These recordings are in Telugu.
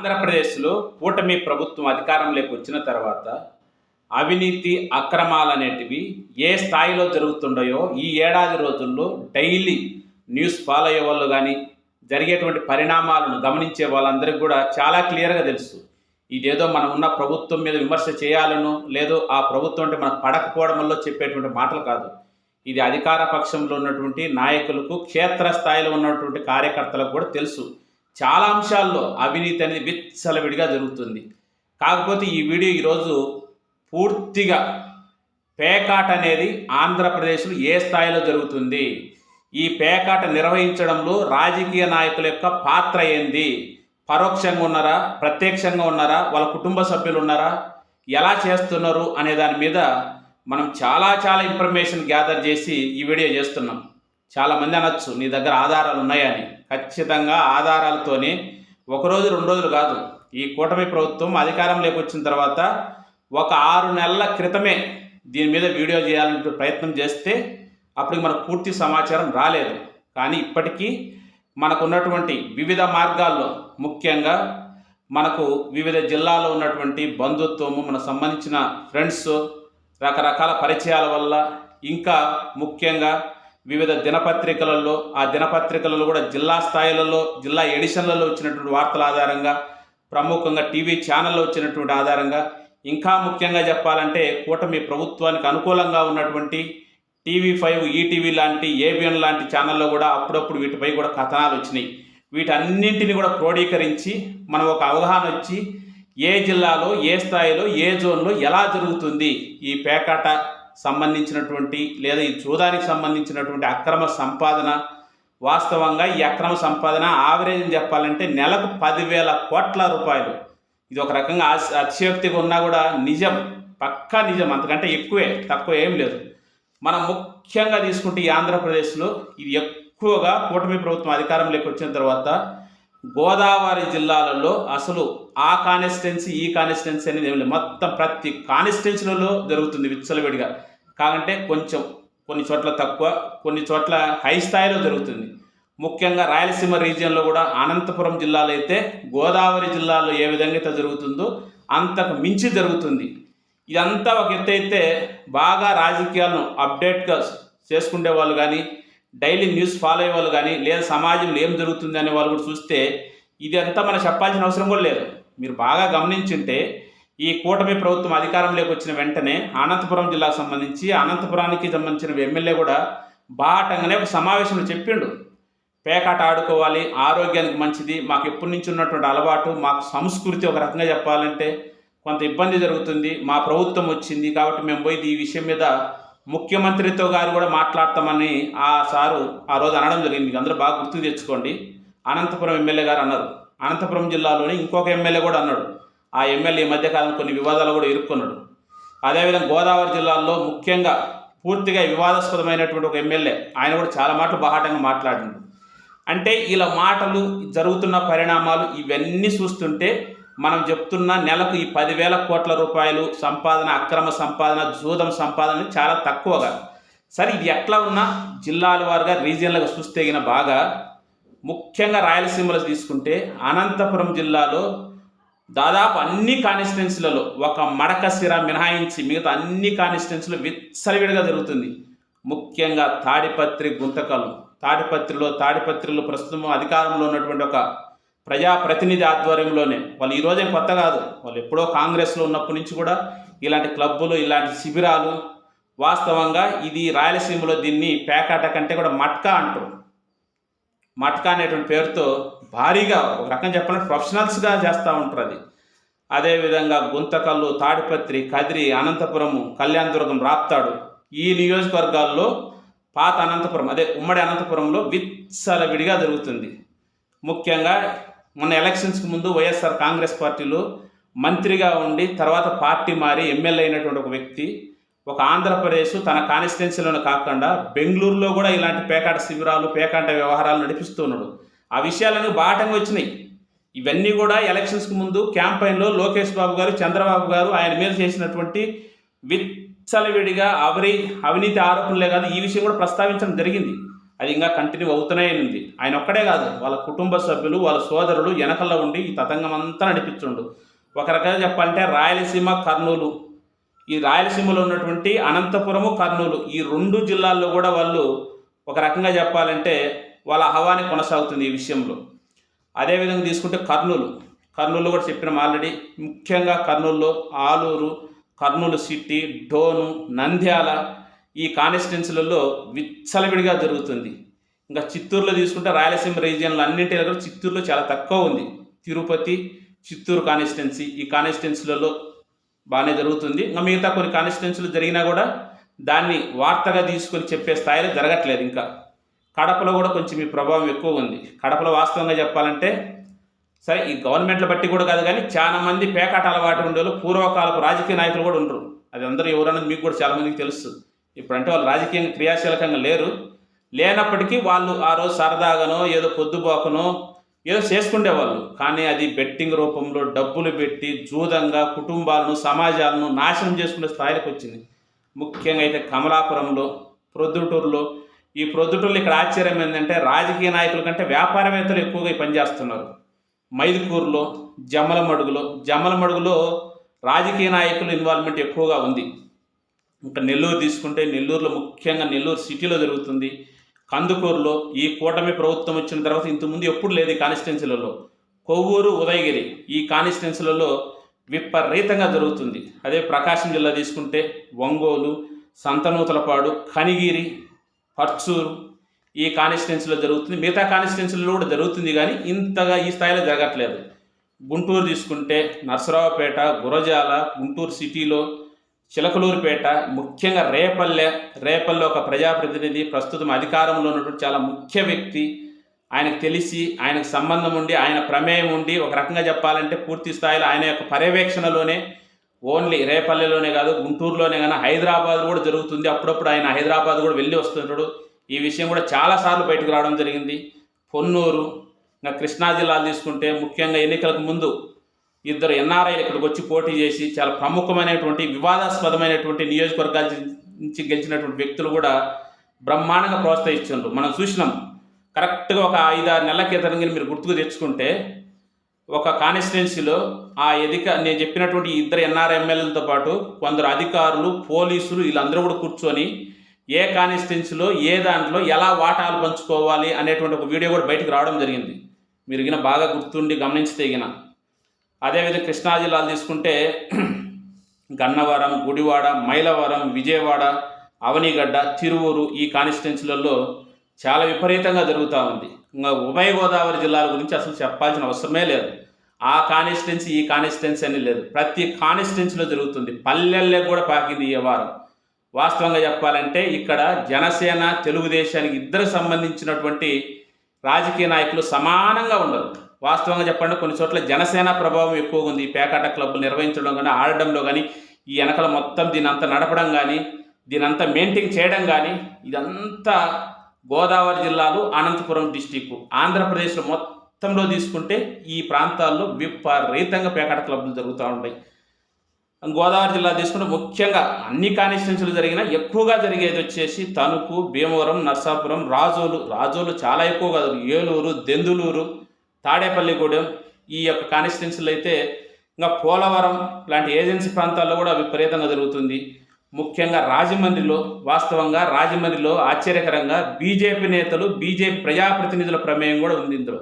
ఆంధ్రప్రదేశ్లో కూటమి ప్రభుత్వం అధికారంలోకి వచ్చిన తర్వాత అవినీతి అక్రమాలు అనేటివి ఏ స్థాయిలో జరుగుతుండయో ఈ ఏడాది రోజుల్లో డైలీ న్యూస్ ఫాలో అయ్యే వాళ్ళు కానీ జరిగేటువంటి పరిణామాలను గమనించే వాళ్ళందరికీ కూడా చాలా క్లియర్గా తెలుసు. ఇదేదో మనం ఉన్న ప్రభుత్వం మీద విమర్శ చేయాలనో లేదో ఆ ప్రభుత్వం అంటే మనకు పడకపోవడం వల్ల చెప్పేటువంటి మాటలు కాదు. ఇది అధికార పక్షంలో ఉన్నటువంటి నాయకులకు క్షేత్రస్థాయిలో ఉన్నటువంటి కార్యకర్తలకు కూడా తెలుసు. చాలా అంశాల్లో అవినీతి అనేది విచ్చలవిడిగా జరుగుతుంది. కాకపోతే ఈ వీడియో ఈరోజు పూర్తిగా పేకాట అనేది ఆంధ్రప్రదేశ్లో ఏ స్థాయిలో జరుగుతుంది? ఈ పేకాట నిర్వహించడంలో రాజకీయ నాయకుల యొక్క పాత్ర ఏంది? పరోక్షంగా ఉన్నారా? ప్రత్యక్షంగా ఉన్నారా? వాళ్ళ కుటుంబ సభ్యులు ఉన్నారా? ఎలా చేస్తున్నారు? అనే దాని మీద మనం చాలా చాలా ఇన్ఫర్మేషన్ గ్యాదర్ చేసి ఈ వీడియో చేస్తున్నాం. చాలామంది అనొచ్చు నీ దగ్గర ఆధారాలు ఉన్నాయని ఖచ్చితంగా ఆధారాలతోనే ఒకరోజు రెండు రోజులు కాదు. ఈ కూటమి ప్రభుత్వం అధికారంలోకి వచ్చిన తర్వాత ఒక ఆరు నెలల క్రితమే దీని మీద వీడియో చేయాలంటే ప్రయత్నం చేస్తే అప్పటికి మనకు పూర్తి సమాచారం రాలేదు. కానీ ఇప్పటికీ మనకు ఉన్నటువంటి వివిధ మార్గాల్లో ముఖ్యంగా మనకు వివిధ జిల్లాలో ఉన్నటువంటి బంధుత్వము మనకు సంబంధించిన ఫ్రెండ్స్ రకరకాల పరిచయాల వల్ల ఇంకా ముఖ్యంగా వివిధ దినపత్రికలలో ఆ దినపత్రికలలో కూడా జిల్లా స్థాయిలలో జిల్లా ఎడిషన్లలో వచ్చినటువంటి వార్తల ఆధారంగా ప్రముఖంగా టీవీ ఛానల్లో వచ్చినటువంటి ఆధారంగా ఇంకా ముఖ్యంగా చెప్పాలంటే కూటమి ప్రభుత్వానికి అనుకూలంగా ఉన్నటువంటి టీవీ ఫైవ్ ఈటీవీ లాంటి ఏబిఎన్ లాంటి ఛానల్లో కూడా అప్పుడప్పుడు వీటిపై కూడా కథనాలు వచ్చినాయి. వీటన్నింటిని కూడా క్రోడీకరించి మనం ఒక అవగాహన వచ్చి ఏ జిల్లాలో ఏ స్థాయిలో ఏ జోన్లో ఎలా జరుగుతుంది ఈ పేకాట సంబంధించినటువంటి లేదా ఈ జూదానికి సంబంధించినటువంటి అక్రమ సంపాదన వాస్తవంగా ఈ అక్రమ సంపాదన ఆవరేజ్ చెప్పాలంటే నెలకు పదివేల కోట్ల రూపాయలు. ఇది ఒక రకంగా అతిశయోక్తిగా ఉన్నా కూడా నిజం పక్కా నిజం అంతకంటే ఎక్కువే తక్కువ ఏం లేదు. మనం ముఖ్యంగా తీసుకుంటే ఈ ఆంధ్రప్రదేశ్లో ఇది ఎక్కువగా కూటమి ప్రభుత్వం అధికారంలోకి వచ్చిన తర్వాత గోదావరి జిల్లాలలో అసలు ఆ కాన్స్టిట్యున్సీ ఈ కాన్స్టిట్యున్సీ అనేది ఏమి లేదు. మొత్తం ప్రతి కాన్స్టిట్యున్సీలలో జరుగుతుంది విచ్చలవిడిగా. కాకంటే కొంచెం కొన్ని చోట్ల తక్కువ కొన్ని చోట్ల హై స్థాయిలో జరుగుతుంది. ముఖ్యంగా రాయలసీమ రీజియన్లో కూడా అనంతపురం జిల్లాలో అయితే గోదావరి జిల్లాలో ఏ విధంగా అయితే జరుగుతుందో అంతకు మించి జరుగుతుంది. ఇదంతా ఒక ఎత్తు అయితే బాగా రాజకీయాలను అప్డేట్గా చేసుకునే వాళ్ళు కానీ డైలీ న్యూస్ ఫాలో అయ్యే వాళ్ళు కానీ లేదా సమాజంలో ఏం జరుగుతుంది అనే వాళ్ళు కూడా చూస్తే ఇదంతా మనం చెప్పాల్సిన అవసరం కూడా లేదు. మీరు బాగా గమనించుంటే ఈ కూటమి ప్రభుత్వం అధికారంలోకి వచ్చిన వెంటనే అనంతపురం జిల్లాకు సంబంధించి అనంతపురానికి సంబంధించిన ఎమ్మెల్యే కూడా బాటంగానే ఒక సమావేశంలో చెప్పిండు. పేకాట ఆడుకోవాలి ఆరోగ్యానికి మంచిది మాకు ఎప్పటి నుంచి ఉన్నటువంటి అలవాటు మాకు సంస్కృతి ఒక రకంగా చెప్పాలంటే కొంత ఇబ్బంది జరుగుతుంది మా ప్రభుత్వం వచ్చింది కాబట్టి మేము పోయి ఈ విషయం మీద ముఖ్యమంత్రితో గారు కూడా మాట్లాడతామని ఆ సారు ఆ రోజు అనడం జరిగింది. మీకు అందరూ బాగా గుర్తు తెచ్చుకోండి. అనంతపురం ఎమ్మెల్యే గారు అన్నారు. అనంతపురం జిల్లాలోని ఇంకొక ఎమ్మెల్యే కూడా అన్నాడు. ఆ ఎమ్మెల్యే ఈ మధ్యకాలం కొన్ని వివాదాలు కూడా ఇరుక్కున్నాడు. అదేవిధంగా గోదావరి జిల్లాలో ముఖ్యంగా పూర్తిగా వివాదాస్పదమైనటువంటి ఒక ఎమ్మెల్యే ఆయన కూడా చాలా మాటలు బాహాటంగా మాట్లాడింది అంటే ఇలా మాటలు జరుగుతున్న పరిణామాలు ఇవన్నీ చూస్తుంటే మనం చెప్తున్న నెలకు ఈ పదివేల కోట్ల రూపాయలు సంపాదన అక్రమ సంపాదన జూదం సంపాదన చాలా తక్కువగా. సరే ఇది ఎట్లా ఉన్నా జిల్లాల వారుగా రీజియన్లుగా చూస్తేగిన బాగా ముఖ్యంగా రాయలసీమలో తీసుకుంటే అనంతపురం జిల్లాలో దాదాపు అన్ని కాన్స్టిట్యున్సీలలో ఒక మడక సిర మినహాయించి మిగతా అన్ని కాన్స్టిట్యున్సీలు విచ్చలవిడిగా జరుగుతుంది. ముఖ్యంగా తాడిపత్రి గుంతకలు తాడిపత్రిలో తాడిపత్రిలో ప్రస్తుతం అధికారంలో ఉన్నటువంటి ఒక ప్రజాప్రతినిధి ఆధ్వర్యంలోనే వాళ్ళు ఈ రోజేం కొత్త కాదు. వాళ్ళు ఎప్పుడో కాంగ్రెస్లో ఉన్నప్పటి నుంచి కూడా ఇలాంటి క్లబ్బులు ఇలాంటి శిబిరాలు వాస్తవంగా ఇది రాయలసీమలో దీన్ని పేకాట కంటే కూడా మట్కా అంటారు. మట్కా అనేటువంటి పేరుతో భారీగా ఒక రకం చెప్పాలంటే ప్రొఫెషనల్స్గా చేస్తూ ఉంటారు అది. అదేవిధంగా గుంతకల్లు తాడిపత్రి కదిరి అనంతపురము కళ్యాణదుర్గం రాప్తాడు ఈ నియోజకవర్గాల్లో పాత అనంతపురం అదే ఉమ్మడి అనంతపురంలో విత్సలవిడిగా జరుగుతుంది. ముఖ్యంగా మొన్న ఎలక్షన్స్కి ముందు వైఎస్ఆర్ కాంగ్రెస్ పార్టీలో మంత్రిగా ఉండి తర్వాత పార్టీ మారి ఎమ్మెల్యే అయినటువంటి ఒక వ్యక్తి ఒక ఆంధ్రప్రదేశ్ తన కాన్స్టిట్యున్సీలోనే కాకుండా బెంగళూరులో కూడా ఇలాంటి పేకాట శిబిరాలు పేకాట వ్యవహారాలు నడిపిస్తున్నాడు ఆ విషయాలన్నీ బాటంగా వచ్చినాయి. ఇవన్నీ కూడా ఎలక్షన్స్కి ముందు క్యాంపెయిన్లో లోకేష్ బాబు గారు చంద్రబాబు గారు ఆయన మీద చేసినటువంటి విచ్చలవిడిగా అవరి అవినీతి ఆరోపణలే కాదు ఈ విషయం కూడా ప్రస్తావించడం జరిగింది. అది ఇంకా కంటిన్యూ అవుతూనే ఉంది. ఆయన ఒక్కడే కాదు వాళ్ళ కుటుంబ సభ్యులు వాళ్ళ సోదరులు వెనకల్లో ఉండి ఈ తతంగం అంతా నడిపించుండు. ఒక రకంగా చెప్పాలంటే రాయలసీమ కర్నూలు. ఈ రాయలసీమలో ఉన్నటువంటి అనంతపురము కర్నూలు ఈ రెండు జిల్లాల్లో కూడా వాళ్ళు ఒక రకంగా చెప్పాలంటే వాళ్ళ హవాని కొనసాగుతుంది ఈ విషయంలో. అదేవిధంగా తీసుకుంటే కర్నూలు. కర్నూలు కూడా చెప్పినాం ఆల్రెడీ ముఖ్యంగా కర్నూలులో ఆలూరు కర్నూలు సిటీ డోను నంద్యాల ఈ కాన్స్టిట్యున్సీలలో విచ్చలవిడిగా జరుగుతుంది. ఇంకా చిత్తూరులో తీసుకుంటే రాయలసీమ రీజియన్లో అన్నింటిలో కూడా చిత్తూరులో చాలా తక్కువ ఉంది. తిరుపతి చిత్తూరు కాన్స్టిట్యున్సీ ఈ కాన్స్టిట్యున్సీలలో బాగానే జరుగుతుంది. ఇంకా మిగతా కొన్ని కాన్స్టిట్యున్సీలు జరిగినా కూడా దాన్ని వార్తగా తీసుకొని చెప్పే స్థాయిలో జరగట్లేదు. ఇంకా కడపలో కూడా కొంచెం ఈ ప్రభావం ఎక్కువ ఉంది. కడపలో వాస్తవంగా చెప్పాలంటే సరే ఈ గవర్నమెంట్ల బట్టి కూడా కాదు కానీ చాలా మంది పేకాట అలవాటు ఉండేవాళ్ళు పూర్వకాలపు రాజకీయ నాయకులు కూడా ఉండరు. అది అందరూ ఎవరన్నది మీకు కూడా చాలామందికి తెలుస్తుంది ఇప్పుడు ఇప్పుడంటే వాళ్ళు రాజకీయంగా క్రియాశీలకంగా లేరు. లేనప్పటికీ వాళ్ళు ఆ రోజు సరదాగానో ఏదో పొద్దుబాకనో ఏదో చేసుకుండేవాళ్ళు. కానీ అది బెట్టింగ్ రూపంలో డబ్బులు పెట్టి జూదంగా కుటుంబాలను సమాజాలను నాశనం చేసుకునే స్థాయికి వచ్చింది. ముఖ్యంగా అయితే కమలాపురంలో ప్రొద్దుటూరులో. ఈ ప్రొద్దుటూరులో ఇక్కడ ఆశ్చర్యం ఏంటంటే రాజకీయ నాయకుల కంటే వ్యాపారవేత్తలు ఎక్కువగా పనిచేస్తున్నారు. మైదుకూరులో జమ్మలమడుగులో జమ్మలమడుగులో రాజకీయ నాయకుల ఇన్వాల్వ్మెంట్ ఎక్కువగా ఉంది. ఇంకా నెల్లూరు తీసుకుంటే నెల్లూరులో ముఖ్యంగా నెల్లూరు సిటీలో జరుగుతుంది. కందుకూరులో ఈ కూటమి ప్రభుత్వం వచ్చిన తర్వాత ఇంతకుముందు ఎప్పుడు లేదు కానిస్టెన్సీలలో కొవ్వూరు ఉదయగిరి ఈ కానిస్టెన్సీలలో విపరీతంగా జరుగుతుంది. అదే ప్రకాశం జిల్లా తీసుకుంటే ఒంగోలు సంతనూతలపాడు కనిగిరి పర్చూరు ఈ కానిస్టెన్సీలో జరుగుతుంది. మిగతా కానిస్టెన్సీలో కూడా జరుగుతుంది కానీ ఇంతగా ఈ స్థాయిలో జరగట్లేదు. గుంటూరు తీసుకుంటే నర్సరావుపేట గురజాల గుంటూరు సిటీలో చిలకలూరుపేట ముఖ్యంగా రేపల్లె రేపల్లె ఒక ప్రజాప్రతినిధి ప్రస్తుతం అధికారంలో ఉన్నటువంటి చాలా ముఖ్య వ్యక్తి. ఆయనకు తెలిసి ఆయనకు సంబంధం ఉండి ఆయన ప్రమేయం ఉండి ఒక రకంగా చెప్పాలంటే పూర్తి స్థాయిలో ఆయన యొక్క పర్యవేక్షణలోనే ఓన్లీ రేపల్లెలోనే కాదు గుంటూరులోనే కానీ హైదరాబాద్ కూడా జరుగుతుంది. అప్పుడప్పుడు ఆయన హైదరాబాద్ కూడా వెళ్ళి వస్తుంటాడు. ఈ విషయం కూడా చాలాసార్లు బయటకు రావడం జరిగింది. పొన్నూరు ఇంకా కృష్ణా జిల్లాలు తీసుకుంటే ముఖ్యంగా ఎన్నికలకు ముందు ఇద్దరు ఎన్ఆర్ఐలు ఇక్కడికి వచ్చి పోటీ చేసి చాలా ప్రముఖమైనటువంటి వివాదాస్పదమైనటువంటి నియోజకవర్గాల నుంచి గెలిచినటువంటి వ్యక్తులు కూడా బ్రహ్మాండంగా ప్రోత్సహిస్తున్నారు మనం చూసినాం. కరెక్ట్గా ఒక ఐదారు నెలల క్రితం మీరు గుర్తుకు తెచ్చుకుంటే ఒక కాన్స్టిట్యున్సీలో ఆ ఎదిక నేను చెప్పినటువంటి ఇద్దరు ఎన్ఆర్ ఎమ్మెల్యేలతో పాటు కొందరు అధికారులు పోలీసులు వీళ్ళందరూ కూడా కూర్చొని ఏ కాన్స్టిట్యున్సీలో ఏ దాంట్లో ఎలా వాటాలు పంచుకోవాలి అనేటువంటి ఒక వీడియో కూడా బయటకు రావడం జరిగింది. మీరు బాగా గుర్తుండి గమనించితే గిన అదేవిధంగా కృష్ణా జిల్లాలు తీసుకుంటే గన్నవరం గుడివాడ మైలవరం విజయవాడ అవనిగడ్డ తిరువూరు ఈ కాన్స్టిట్యున్సీలలో చాలా విపరీతంగా జరుగుతూ ఉంది. ఇంకా ఉభయ గోదావరి జిల్లాల గురించి అసలు చెప్పాల్సిన అవసరమే లేదు. ఆ కాన్స్టిట్యున్సీ ఈ కాన్స్టిట్యున్సీ అని లేదు. ప్రతి కాన్స్టిట్యున్సీలో జరుగుతుంది. పల్లెల్లో కూడా పాకింది ఈ వారం. వాస్తవంగా చెప్పాలంటే ఇక్కడ జనసేన తెలుగుదేశానికి ఇద్దరు సంబంధించినటువంటి రాజకీయ నాయకులు సమానంగా ఉండరు. వాస్తవంగా చెప్పండి కొన్ని చోట్ల జనసేన ప్రభావం ఎక్కువగా ఉంది. ఈ పేకాట క్లబ్లు నిర్వహించడం కానీ ఆడడంలో కానీ ఈ వెనకల మొత్తం దీనంతా నడపడం కానీ దీనంతా మెయింటైన్ చేయడం కానీ ఇదంతా గోదావరి జిల్లాలు అనంతపురం డిస్టిక్ ఆంధ్రప్రదేశ్లో మొత్తంలో తీసుకుంటే ఈ ప్రాంతాల్లో విపరీతంగా పేకాట క్లబ్లు జరుగుతూ ఉంటాయి గోదావరి జిల్లా తీసుకుంటే ముఖ్యంగా అన్ని కాన్స్టిట్యున్సీలు జరిగిన ఎక్కువగా జరిగేది వచ్చేసి తణుకు భీమవరం నర్సాపురం రాజోలు. రాజోలు చాలా ఎక్కువగా ఏలూరు దెందులూరు తాడేపల్లిగూడెం ఈ యొక్క కాన్స్టిట్యున్సీలు అయితే ఇంకా పోలవరం లాంటి ఏజెన్సీ ప్రాంతాల్లో కూడా విపరీతంగా జరుగుతుంది. ముఖ్యంగా రాజమండ్రిలో వాస్తవంగా రాజమండ్రిలో ఆశ్చర్యకరంగా బీజేపీ నేతలు బీజేపీ ప్రజాప్రతినిధుల ప్రమేయం కూడా ఉంది ఇందులో.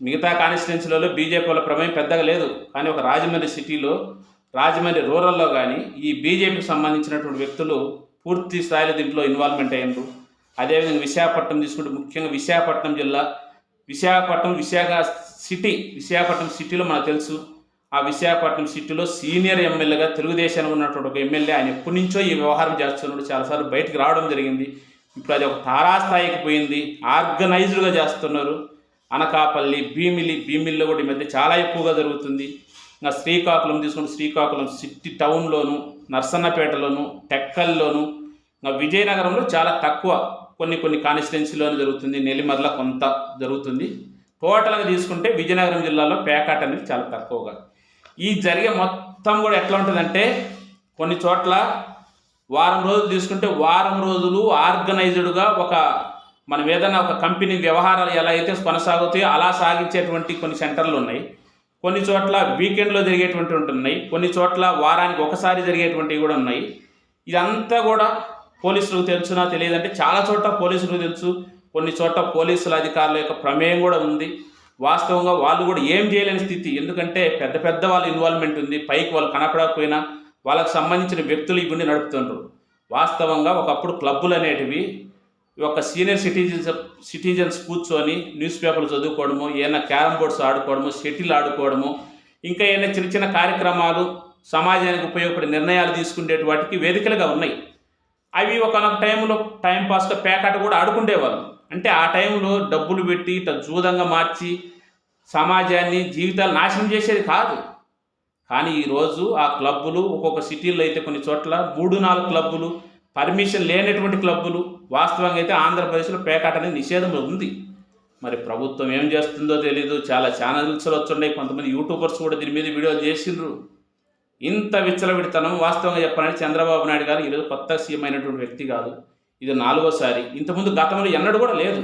మిగతా కాన్స్టిట్యున్సీలలో బీజేపీ వాళ్ళ ప్రమేయం పెద్దగా లేదు. కానీ ఒక రాజమండ్రి సిటీలో రాజమండ్రి రూరల్లో కానీ ఈ బీజేపీకి సంబంధించినటువంటి వ్యక్తులు పూర్తి స్థాయిలో దీంట్లో ఇన్వాల్వ్మెంట్ అయ్యారు అదేవిధంగా విశాఖపట్నం తీసుకుంటే ముఖ్యంగా విశాఖపట్నం జిల్లా విశాఖపట్నం విశాఖ సిటీ విశాఖపట్నం సిటీలో మనకు తెలుసు. ఆ విశాఖపట్నం సిటీలో సీనియర్ ఎమ్మెల్యేగా తెలుగుదేశానికి ఉన్నటువంటి ఒక ఎమ్మెల్యే ఆయన ఎప్పటి నుంచో ఈ వ్యవహారం చేస్తున్నాడు. చాలాసార్లు బయటకు రావడం జరిగింది. ఇప్పుడు అది ఒక తారాస్థాయికి పోయింది. ఆర్గనైజ్డ్గా చేస్తున్నారు. అనకాపల్లి భీమిలి భీమిల్లో కూడా ఈ మధ్య చాలా ఎక్కువగా జరుగుతుంది. ఇంకా శ్రీకాకుళం తీసుకుంటే శ్రీకాకుళం సిటీ టౌన్లోను నర్సన్నపేటలోను టెక్కల్లోను ఇంకా విజయనగరంలో చాలా తక్కువ. కొన్ని కొన్ని కాన్స్టిట్యున్సీలోనే జరుగుతుంది. నెల్లిమర్ల కొంత జరుగుతుంది. టోటల్గా తీసుకుంటే విజయనగరం జిల్లాలో పేకాట అనేది చాలా తక్కువగా. ఈ జరిగే మొత్తం కూడా ఎట్లా ఉంటుందంటే కొన్ని చోట్ల వారం రోజులు తీసుకుంటే వారం రోజులు ఆర్గనైజ్డ్గా ఒక మనం ఏదైనా ఒక కంపెనీ వ్యవహారాలు ఎలా అయితే కొనసాగుతాయో అలా సాగించేటువంటి కొన్ని సెంటర్లు ఉన్నాయి. కొన్ని చోట్ల వీకెండ్లో జరిగేటువంటి ఉంటున్నాయి. కొన్ని చోట్ల వారానికి ఒకసారి జరిగేటువంటివి కూడా ఉన్నాయి. ఇదంతా కూడా పోలీసులకు తెలుసునా తెలియదంటే చాలా చోట్ల పోలీసులకు తెలుసు. కొన్ని చోట్ల పోలీసుల అధికారుల యొక్క ప్రమేయం కూడా ఉంది. వాస్తవంగా వాళ్ళు కూడా ఏం చేయలేని స్థితి. ఎందుకంటే పెద్ద పెద్ద వాళ్ళ ఇన్వాల్వ్మెంట్ ఉంది. పైకి వాళ్ళు కనపడకపోయినా వాళ్ళకు సంబంధించిన వ్యక్తులు ఇవన్నీ నడుపుతుంటారు వాస్తవంగా ఒకప్పుడు క్లబ్బులు అనేటివి ఒక సీనియర్ సిటిజన్స్ సిటిజన్స్ కూర్చొని న్యూస్ పేపర్లు చదువుకోవడము ఏమైనా క్యారమ్ బోర్డ్స్ ఆడుకోవడము షటిల్ ఆడుకోవడము ఇంకా ఏమైనా చిన్న చిన్న కార్యక్రమాలు సమాజానికి ఉపయోగపడే నిర్ణయాలు తీసుకునే వాటికి వేదికలుగా ఉన్నాయి. అవి ఒకనొక టైంలో టైంపాస్గా పేకాట కూడా ఆడుకుండేవాళ్ళు. అంటే ఆ టైంలో డబ్బులు పెట్టి ఇట్లా జూదంగా మార్చి సమాజాన్ని జీవితాలు నాశనం చేసేది కాదు. కానీ ఈరోజు ఆ క్లబ్బులు ఒక్కొక్క సిటీల్లో అయితే కొన్ని చోట్ల మూడు నాలుగు క్లబ్బులు పర్మిషన్ లేనటువంటి క్లబ్బులు వాస్తవంగా అయితే ఆంధ్రప్రదేశ్లో పేకాట అనేది నిషేధంలో ఉంది. మరి ప్రభుత్వం ఏం చేస్తుందో తెలీదు. చాలా ఛానల్స్లో వచ్చున్నాయి. కొంతమంది యూట్యూబర్స్ కూడా దీని మీద వీడియోలు చేసిండ్రు. ఇంత విచ్చలవిడితనం వాస్తవంగా చెప్పాలంటే చంద్రబాబు నాయుడు గారు ఈరోజు కొత్త సీఎం అయినటువంటి వ్యక్తి కాదు. ఇది నాలుగోసారి. ఇంతకుముందు గతంలో ఎన్నడూ కూడా లేదు.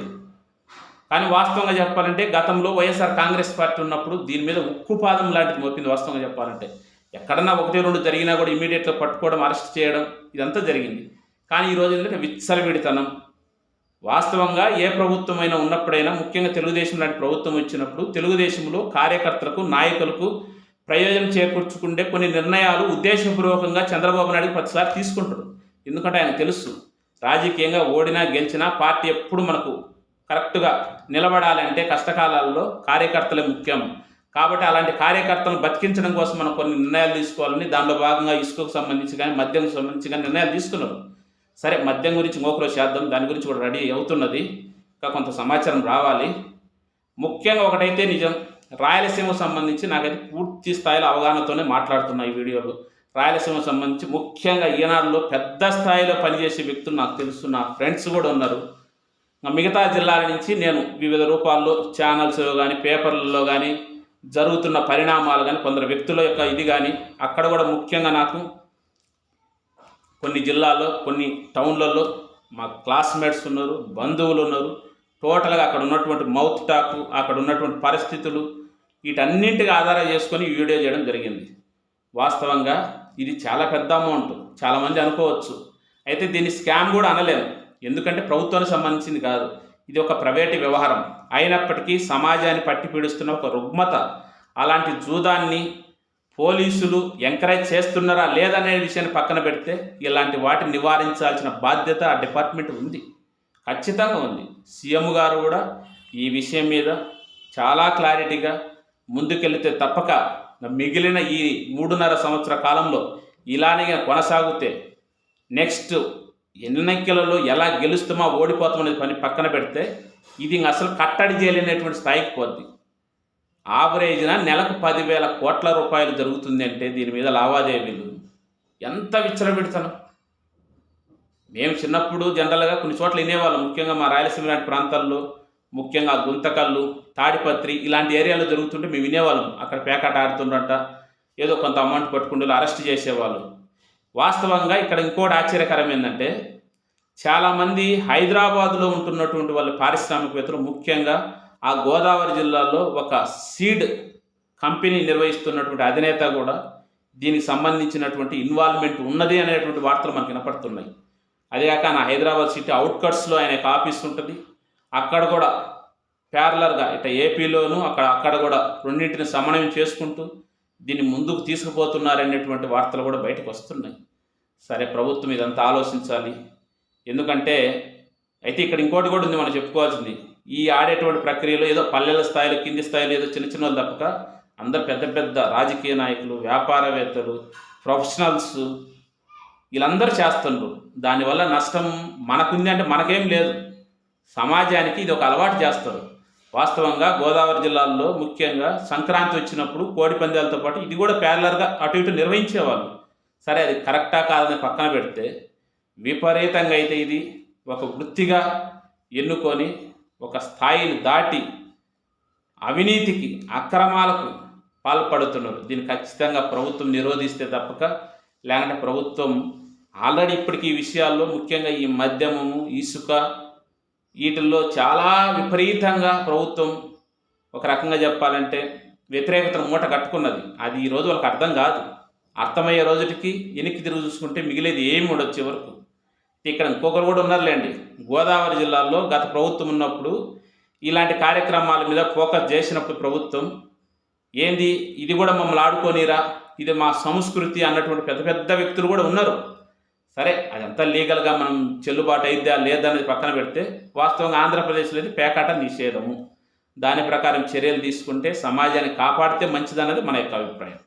కానీ వాస్తవంగా చెప్పాలంటే గతంలో వైఎస్ఆర్ కాంగ్రెస్ పార్టీ ఉన్నప్పుడు దీని మీద ఉక్కుపాదం లాంటిది మోపింది వాస్తవంగా చెప్పాలంటే. ఎక్కడన్నా ఒకటి రెండు జరిగినా కూడా ఇమీడియట్గా పట్టుకోవడం అరెస్ట్ చేయడం ఇదంతా జరిగింది. కానీ ఈరోజు ఏంటంటే విచ్చలవిడితనం. వాస్తవంగా ఏ ప్రభుత్వమైనా ఉన్నప్పుడైనా ముఖ్యంగా తెలుగుదేశం లాంటి ప్రభుత్వం వచ్చినప్పుడు తెలుగుదేశంలో కార్యకర్తలకు నాయకులకు ప్రయోజనం చేకూర్చుకుంటే కొన్ని నిర్ణయాలు ఉద్దేశపూర్వకంగా చంద్రబాబు నాయుడు ప్రతిసారి తీసుకుంటాడు. ఎందుకంటే ఆయన తెలుసు రాజకీయంగా ఓడినా గెలిచినా పార్టీ ఎప్పుడు మనకు కరెక్ట్గా నిలబడాలంటే కష్టకాలాల్లో కార్యకర్తలే ముఖ్యం. కాబట్టి అలాంటి కార్యకర్తలను బతికించడం కోసం మనం కొన్ని నిర్ణయాలు తీసుకోవాలని దానిలో భాగంగా ఇసుకకు సంబంధించి కానీ మద్యంకు సంబంధించి కానీ నిర్ణయాలు తీసుకున్నారు సరే మద్యం గురించి మోకరో చేద్దాం. దాని గురించి కూడా రెడీ అవుతున్నది. ఇంకా కొంత సమాచారం రావాలి. ముఖ్యంగా ఒకటైతే నిజం రాయలసీమకు సంబంధించి నాకైతే పూర్తి స్థాయిలో అవగాహనతోనే మాట్లాడుతున్నా ఈ వీడియోలో. రాయలసీమకు సంబంధించి ముఖ్యంగా ఈనాడులో పెద్ద స్థాయిలో పనిచేసే వ్యక్తులు నాకు తెలుసు నా ఫ్రెండ్స్ కూడా ఉన్నారు. మిగతా జిల్లాల నుంచి నేను వివిధ రూపాల్లో ఛానల్స్లో కానీ పేపర్లలో కానీ జరుగుతున్న పరిణామాలు కానీ కొందరు వ్యక్తుల యొక్క ఇది కానీ అక్కడ కూడా ముఖ్యంగా నాకు కొన్ని జిల్లాల్లో కొన్ని టౌన్లలో మా క్లాస్మేట్స్ ఉన్నారు బంధువులు ఉన్నారు. టోటల్గా అక్కడ ఉన్నటువంటి మౌత్ టాక్ అక్కడ ఉన్నటువంటి పరిస్థితులు వీటన్నింటికి ఆధారం చేసుకొని వీడియో చేయడం జరిగింది. వాస్తవంగా ఇది చాలా పెద్ద అమౌంట్. చాలామంది అనుకోవచ్చు. అయితే దీన్ని స్కామ్ కూడా అనలేము. ఎందుకంటే ప్రభుత్వానికి సంబంధించింది కాదు. ఇది ఒక ప్రైవేటు వ్యవహారం. అయినప్పటికీ సమాజాన్ని పట్టి పీడిస్తున్న ఒక రుగ్మత. అలాంటి జూదాన్ని పోలీసులు ఎంకరేజ్ చేస్తున్నారా లేదనే విషయాన్ని పక్కన పెడితే ఇలాంటి వాటిని నివారించాల్సిన బాధ్యత ఆ డిపార్ట్మెంట్ ఉంది. ఖచ్చితంగా ఉంది. సీఎం గారు కూడా ఈ విషయం మీద చాలా క్లారిటీగా ముందుకెళ్తే తప్పక మిగిలిన ఈ మూడున్నర సంవత్సర కాలంలో ఇలానే కొనసాగితే నెక్స్ట్ ఎన్నికలలో ఎలా గెలుస్తామా ఓడిపోతాం అనేది పని పక్కన పెడితే ఇది అసలు కట్టడి చేయలేనటువంటి స్థాయికి పోద్ది. ఆవరేజ్న నెలకు పదివేల కోట్ల రూపాయలు జరుగుతుంది అంటే దీని మీద లావాదేవీలు. ఎంత విచ్చలబెడతాను మేము చిన్నప్పుడు జనరల్గా కొన్ని చోట్ల వినేవాళ్ళం. ముఖ్యంగా మా రాయలసీమ లాంటి ప్రాంతాల్లో ముఖ్యంగా గుంతకల్లు తాడిపత్రి ఇలాంటి ఏరియాలో జరుగుతుంటే మేము వినేవాళ్ళం. అక్కడ పేకాట ఆడుతుండట. ఏదో కొంత అమౌంట్ పట్టుకుంటూ అరెస్ట్ చేసేవాళ్ళు. వాస్తవంగా ఇక్కడ ఇంకోటి ఆశ్చర్యకరం ఏంటంటే చాలామంది హైదరాబాద్లో ఉంటున్నటువంటి వాళ్ళ పారిశ్రామికవేత్తలు ముఖ్యంగా ఆ గోదావరి జిల్లాలో ఒక సీడ్ కంపెనీ నిర్వహిస్తున్నటువంటి అధినేత కూడా దీనికి సంబంధించినటువంటి ఇన్వాల్వ్మెంట్ ఉన్నది అనేటువంటి వార్తలు మనకు వినపడుతున్నాయి. అదేగాక నా హైదరాబాద్ సిటీ అవుట్కట్స్లో ఆయన ఆఫీస్ ఉంటుంది. అక్కడ కూడా ప్యారలర్గా ఇట ఏపీలోను అక్కడ అక్కడ కూడా రెండింటిని సమన్వయం చేసుకుంటూ దీన్ని ముందుకు తీసుకుపోతున్నారనేటువంటి వార్తలు కూడా బయటకు వస్తున్నాయి. సరే ప్రభుత్వం ఇదంతా ఆలోచించాలి. ఎందుకంటే అయితే ఇక్కడ ఇంకోటి కూడా ఉంది మనం చెప్పుకోవాల్సింది. ఈ ఆడేటువంటి ప్రక్రియలో ఏదో పల్లెల స్థాయిలో కింది స్థాయిలో ఏదో చిన్న చిన్న వాళ్ళు తప్పక అందరు పెద్ద పెద్ద రాజకీయ నాయకులు వ్యాపారవేత్తలు ప్రొఫెషనల్స్ వీళ్ళందరూ చేస్తుండ్రు. దానివల్ల నష్టం మనకుంది అంటే మనకేం లేదు. సమాజానికి ఇది ఒక అలవాటు చేస్తారు. వాస్తవంగా గోదావరి జిల్లాల్లో ముఖ్యంగా సంక్రాంతి వచ్చినప్పుడు కోడి పందాలతో పాటు ఇది కూడా ప్యారలర్గా అటు ఇటు నిర్వహించేవాళ్ళు. సరే అది కరెక్టా కాదని పక్కన పెడితే విపరీతంగా అయితే ఇది ఒక వృత్తిగా ఎన్నుకొని ఒక స్థాయిని దాటి అవినీతికి అక్రమాలకు పాల్పడుతున్నారు. దీన్ని ఖచ్చితంగా ప్రభుత్వం నిరోధిస్తే తప్పక లేకుంటే ప్రభుత్వం ఆల్రెడీ ఇప్పటికీ ఈ విషయాల్లో ముఖ్యంగా ఈ మద్యమము ఇసుక వీటిల్లో చాలా విపరీతంగా ప్రభుత్వం ఒక రకంగా చెప్పాలంటే వ్యతిరేకతను మూట కట్టుకున్నది. అది ఈ రోజు వాళ్ళకి అర్థం కాదు. అర్థమయ్యే రోజుకి వెనక్కి తిరుగు చూసుకుంటే మిగిలేది ఏమి ఉండొచ్చు వరకు ఇక్కడ ఇంకొకరు కూడా ఉన్నారులేండి. గోదావరి జిల్లాలో గత ప్రభుత్వం ఉన్నప్పుడు ఇలాంటి కార్యక్రమాల మీద ఫోకస్ చేసినప్పుడు ప్రభుత్వం ఏంది? ఇది కూడా మమ్మల్ని ఆడుకోనిరా. ఇది మా సంస్కృతి అన్నటువంటి పెద్ద పెద్ద వ్యక్తులు కూడా ఉన్నారు. సరే అదంతా లీగల్గా మనం చెల్లుబాటు అయిద్దా లేదా అనేది పక్కన పెడితే వాస్తవంగా ఆంధ్రప్రదేశ్లో ఇది పేకాట నిషేధము. దాని ప్రకారం చర్యలు తీసుకుంటే సమాజాన్ని కాపాడితే మంచిదన్నది మన యొక్క అభిప్రాయం.